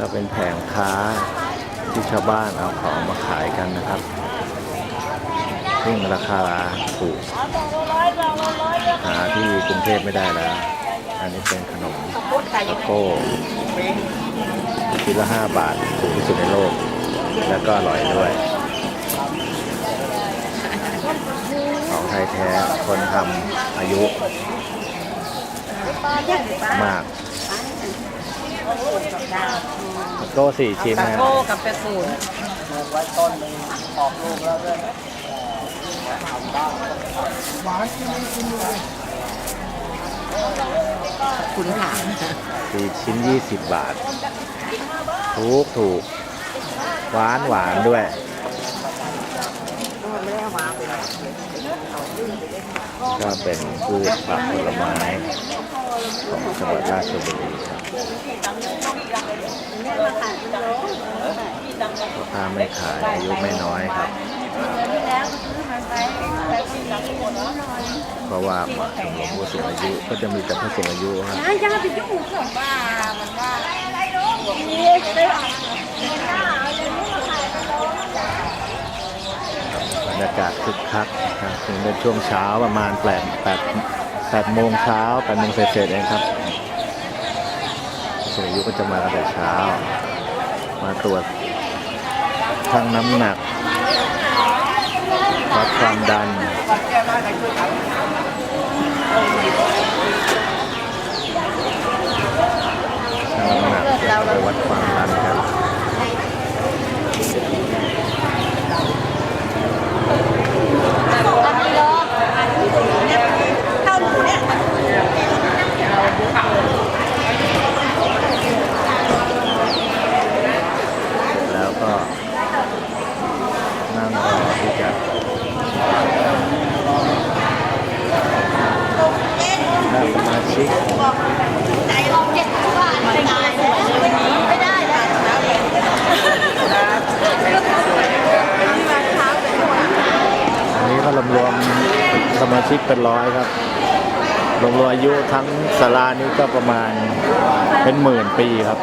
ก็เป็นแผงค้าที่ชาวบ้านเอาของมาขายกันนะครับซึ่งราคาถูกหาที่กรุงเทพไม่ได้แล้ว อันนี้เป็นขนมตะโก้ชิ้นละห้าบาทถูกที่สุดในโลก แล้วก็อร่อยด้วย ของไทยแท้คนทำอายุมาก โก้สี่ชิ้นตะนะโก้กับแปดศูนย์ขุนหางสี่ชิ้นยี่สิบบาท ถูกถูกหวานหวานด้วย ก็เป็นพืชผักผลไม้ของจังหวัดราชบุรีครับพ่อค้าไม่ขายอายุไม่น้อยครับ เพราะว่ามาชมรมผู้สูงอายุก็จะมีแต่ผู้สูงอายุครับย่าไปยุ่งกับบ้ามันว่า รยากาศคึกคักครับถึงเป็นช่วงเช้าประมาณแปดแปดแปดโมงเช้าแปดโมงเศษเองครับสูงอายุก็จะมาตั้งแต่เช้า มาตรวจชั่งน้ำหนักวัดความดันชั่งน้ำหนักไปวัดความดันกัน เข้าหนูเนี่ย แล้วก็นั่งรอที่จะได้สมา ชิกใจลองเจ็ดบาทไม่ได้ไม่ได้แล้วอันนี้ก็รวมรวมสมาชิกเป็นร้อยครับรวมรวมอายุทั้งสารานี้ก็ประมาณเป็นหมื่นปีครับ